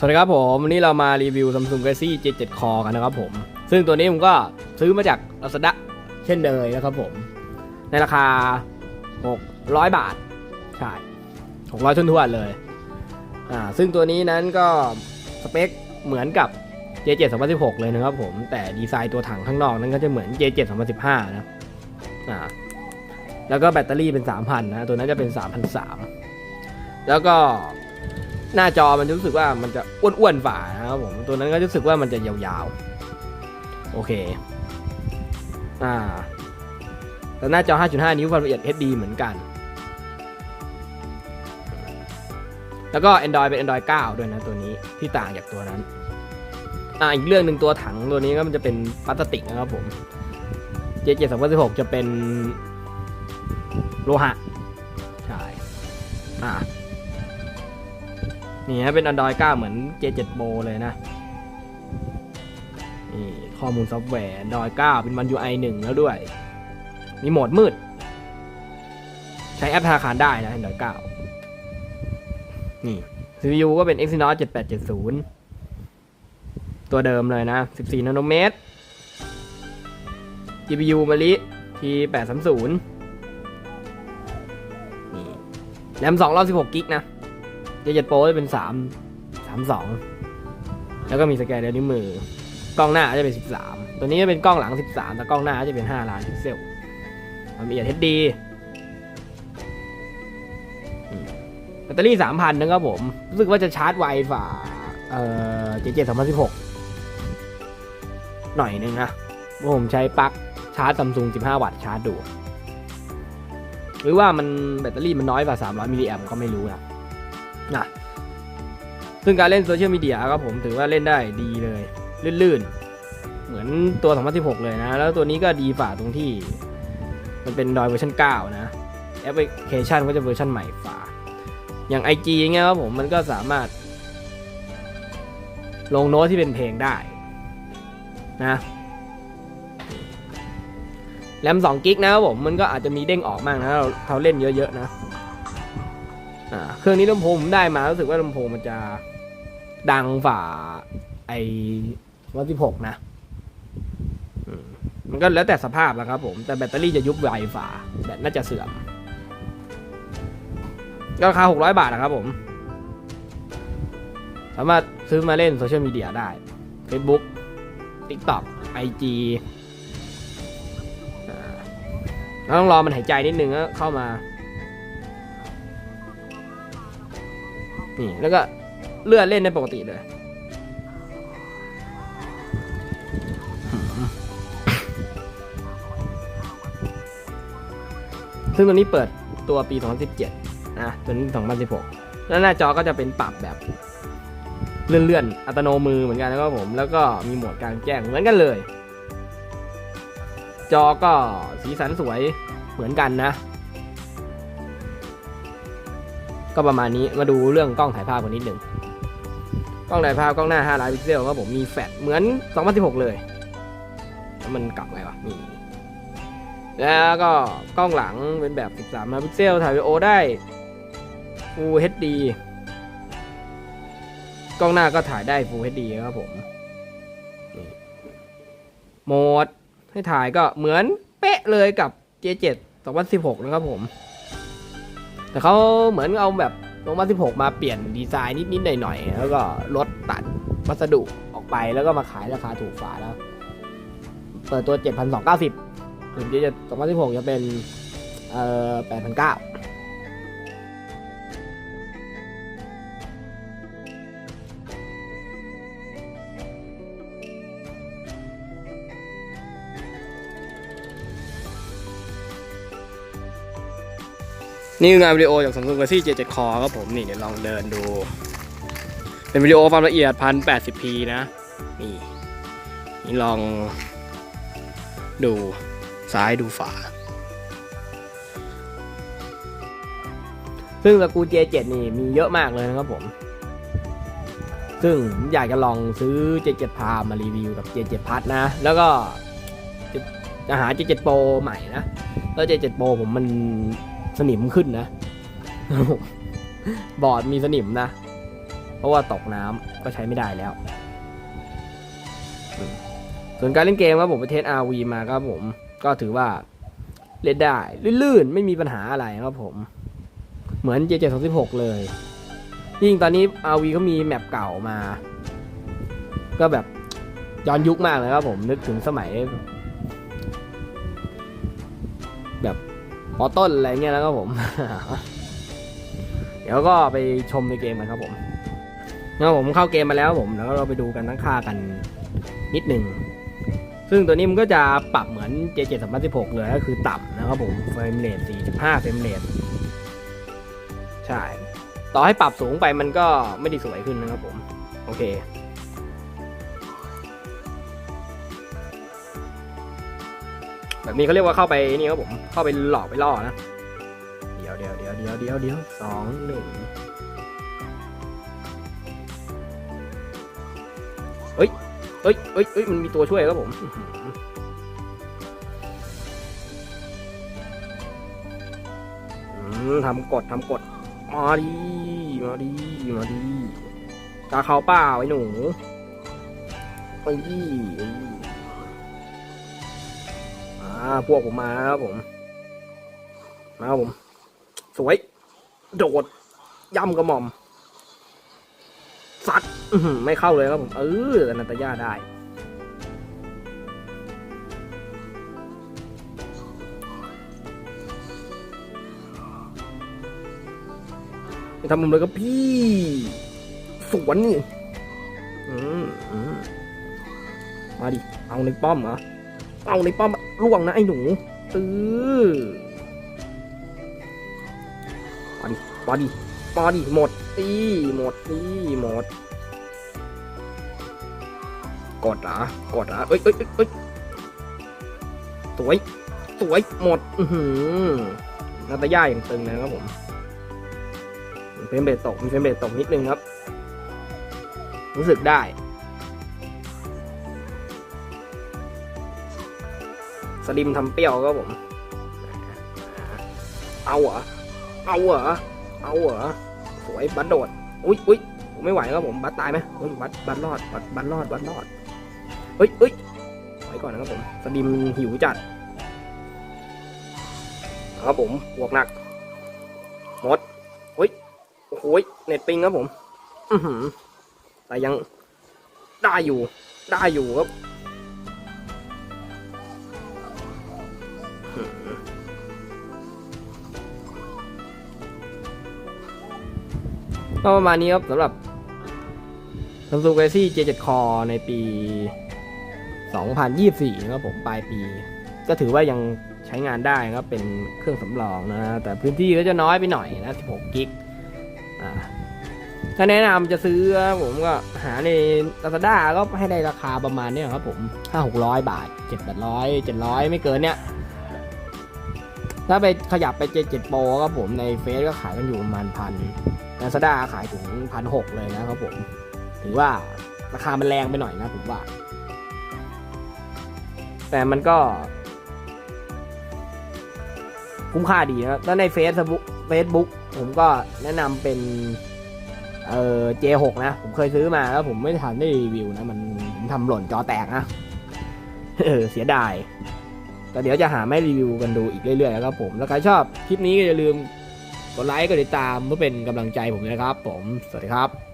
สวัสดีครับผมวันนี้เรามารีวิว Samsung Galaxy J7 Core กันนะครับผม ซึ่งตัวนี้ผมก็ซื้อมาจาก Lazada เช่นเดิมนะครับผม ในราคา 600 บาท ใช่ 600ทุนทวนเลย อ่า ซึ่งตัวนี้นั้นก็สเปคเหมือนกับ J7 2016 เลยนะครับผม แต่ดีไซน์ตัวถังข้างนอกนั้นก็จะเหมือน J7 2015 นะ อ่า แล้วก็แบตเตอรี่เป็น 3,000 นะ ตัวนั้นจะเป็น3,300แล้วก็ หน้าจอมันจะรู้สึกว่ามันจะอ้วนๆฝ่านะครับผมตัวนั้นก็รู้สึกว่ามันจะยาวๆ โอเค อ่า แต่หน้าจอ 5.5 นิ้วความละเอียด HD เหมือนกัน แล้วก็ Android เป็น Android 9 ด้วยนะตัวนี้ที่ต่างจากตัวนั้น อ่าอีกเรื่องหนึ่งตัวถังตัวนี้ก็มันจะเป็นพลาสติกนะครับผม J7 2016จะเป็นโลหะ ใช่ อ่า นี่ฮะเป็น Android 9 เหมือน J7 Pro เลยนะ นี่ข้อมูลซอฟต์แวร์ Android 9 เป็น One UI 1 แล้วด้วย มีโหมดมืด ใช้แอปธนาคารได้นะ Android 9 นี่ CPU ก็เป็น Exynos 7870 ตัวเดิมเลยนะ 14 นาโนเมตร GPU มาลิ T830 นี่แรม2รอบ16กิกนะ จเจ็ดโปรจะเป็นสามสามสองแล้วก็มีสแกนด้วยนิ้วมือกล้องหน้าจะเป็นสิบสามตัวนี้จะเป็นกล้องหลังสิบสามแต่กล้องหน้าจะเป็นห้าล้านพิกเซลความละเอียด HD อืมแบตเตอรี่สามพันนะครับผม รู้สึกว่าจะชาร์จไวฝ่าเอ่อเจเจ็ดสองพันสิบหกหน่อยนึงนะเพราะผมใช้ปลั๊กชาร์จซัมซุง15 วัตต์ชาร์จดู หรือว่ามันแบตเตอรี่มันน้อยกว่า 300 มิลลิแอมก็ไม่รู้นะ นะซึ่งการเล่นโซเชียลมีเดียครับผมถือว่าเล่นได้ดีเลยลื่นๆ เหมือนตัว 2016 เลยนะ แล้วตัวนี้ก็ดีฝ่าตรงที่ มันเป็นดอยเวอร์ชัน9 นะ แอปพลิเคชันก็จะเวอร์ชันใหม่ฝ่า อย่าง IG อย่างเงี้ยครับผมมันก็สามารถ ลงโน้ตที่เป็นเพลงได้นะแรม2กิกนะครับผมมันก็อาจจะมีเด้งออกมากนะเราเราเล่นเยอะๆนะ รื่องนี้ลำโพงผมได้มารู้สึกว่าลำโพงมันจะดังฝ่าไอวันที่หกนะมันก็แล้วแต่สภาพแล้วครับผม แต่แบตเตอรี่จะยุบไวฝ่าแบตน่าจะเสื่อมก็ราคา 600 บาทนะครับผม สามารถซื้อมาเล่นโซเชียลมีเดียได้ Facebook TikTok IG อ่าแล้วต้องรอมันหายใจนิดนึงก็เข้ามา นี่แล้วก็เลื่อนเล่นได้ปกติเลยซึ่งตัวนี้เปิดตัวปี 2017นะตัวนี้ 2016 แล้วหน้าจอก็จะเป็นปรับแบบเลื่อนๆ อัตโนมือเหมือนกันนะครับผม แล้วก็มีโหมดกลางแจ้งเหมือนกันเลย จอก็สีสันสวยเหมือนกันนะ ก็ประมาณนี้มาดูเรื่องกล้องถ่ายภาพกันนิดหนึ่งกล้องถ่ายภาพกล้องหน้า5ล้านพิกเซลครับผมมีแฟลชเหมือน 2016 เลยมันกลับไงวะนี่แล้วก็กล้องหลังเป็นแบบ 13ล้านพิกเซลถ่ายวิดีโอได้ Full HD กล้องหน้าก็ถ่ายได้ Full HD ครับผมโหมดให้ถ่ายก็เหมือนเป๊ะเลยกับ J7 2016 นะครับผม แต่เขาเหมือนเอาแบบลงมา16 มาเปลี่ยนดีไซน์นิด ๆ หน่อย ๆ แล้วก็ลดตัดวัสดุออกไปแล้วก็มาขายราคาถูกฝาแล้ว เปิดตัว 7,290ส่วนที่จะ2016 จะเป็น เอ่อ 8,900 นี่คืองานวิดีโอจาก Samsung Galaxy J7 Core ครับผมนี่เดี๋ยวลองเดินดู เป็นวิดีโอความละเอียด 1080p นะ นี่ นี่ลองดูซ้ายดูฝา ซึ่งตระกูล J7 นี่มีเยอะมากเลยนะครับผม ซึ่งอยากจะลองซื้อ J7 พามารีวิวกับ J7 Plus นะ แล้วก็จะจะหา J7 Pro ใหม่นะ แล้ว J7 Pro ผมมัน สนิมขึ้นนะ บอร์ดมีสนิมนะ เพราะว่าตกน้ำก็ใช้ไม่ได้แล้ว ส่วนการเล่นเกมครับผมไปเทส RV มาครับผม ก็ถือว่าเล่นได้ ลื่นๆ ไม่มีปัญหาอะไรครับผม เหมือน J726 เลย ยิ่งตอนนี้ RV เขามีแมปเก่ามา ก็แบบย้อนยุคมากเลยครับผมนึกถึงสมัย แบบ ปอต้นอะไรเงี้ยแล้วครับผม เดี๋ยวก็ไปชมในเกมกันครับผมแล้วผมเข้าเกมมาแล้วผมแล้วเราไปดูกันตั้งค่ากันนิดหนึ่งซึ่งตัวนี้มันก็จะปรับเหมือน J7 3 6เลยก็คือต่ำนะครับผมเฟรมเรท4.5เฟรมเรทใช่ ต่อให้ปรับสูงไปมันก็ไม่ได้สวยขึ้นนะครับผม โอเค แบบนี้เขาเรียกว่าเข้าไปนี่ครับผมเข้าไปหลอกไปล่อนะเดี๋ยวเดี๋ยวเดี๋ยวเดี๋ยวเดี๋ยวเดี๋ยวสองหนึ่งเฮ้ยเฮ้ยเฮ้ยเฮ้ยมันมีตัวช่วยครับผมทำกดทำกดมาดีมาดีมาดีตาเขาเปล่าไอ้หนูไปดี อ่าพวกผมมาครับผม มาครับผม สวย โดด ย่ำกระหม่อม สัตว์ไม่เข้าเลยครับผม เอออนันตย่าได้ไปทำมุมเลยครับพี่ สวนนี่มาดิ เอาในป้อมเหรอ เอาในป้อมล่วงนะไอ้หนูเออมาดิมาดิมาดิหมดตีหมดตีหมด กดเหรอกดหรอเอ้ยเอ้ยเอ้ยเอ้ยสวย สวย หมด อือหือนาตาย่าอย่างตึงนะครับผมมีเฟรมเบรตกมีเฟรมเบรตกนิดนึงครับ รู้สึกได้ สลิมทำเปรี้ยวครับผม เอาเหรอ เอาเหรอ เอาเหรอ สวยบัตรโดด อุ้ยอุ้ยผมไม่ไหวครับผม บัตรตายไหมเฮ้ยบัตรบัตรรอด บัตรบัตรรอด บัตรรอดเฮ้ยเฮ้ยไว้ก่อนนะครับผม สลิมหิวจัดครับผมบวกหนักหมดโอ้โหยเน็ตปิงครับผม อือหือแต่ยังได้อยู่ ได้อยู่ครับ ก็ประมาณนี้ครับสำหรับ Samsung Galaxy J7 Core ในปี 2024 นะครับผมปลายปี ก็ถือว่ายังใช้งานได้ครับเป็นเครื่องสำรองนะ แต่พื้นที่ก็จะน้อยไปหน่อยนะ 16 กิกถ้าแนะนำจะซื้อผมก็หาใน Lazada ก็ให้ได้ราคาประมาณนี้ครับผมห้าหกร้อยบาทเจ็ดแปดร้อยเจ็ดร้อยไม่เกินเนี้ย ถ้าไปขยับไปเจเจโปรครับผมในเฟซก็ขายกันอยู่ประมาณพัน Lazada ขายถึงพันหกเลยนะครับผมถือว่าราคามันแรงไปหน่อยนะผมว่า แต่มันก็ คุ้มค่าดีนะแล้วในเฟซบุ๊กเฟซบุ๊กผมก็แนะนำเป็น เอ่อ J6 นะ ผมเคยซื้อมาแล้วผมไม่ทันได้รีวิวนะ มันผมทำหล่นจอแตกนะเออเสียดาย แต่เดี๋ยวจะหาไม่รีวิวกันดูอีกเรื่อยๆนะครับผมแล้วใครชอบคลิปนี้ก็อย่าลืมกดไลค์กดติดตามเพื่อเป็นกำลังใจผมนะครับผมสวัสดีครับ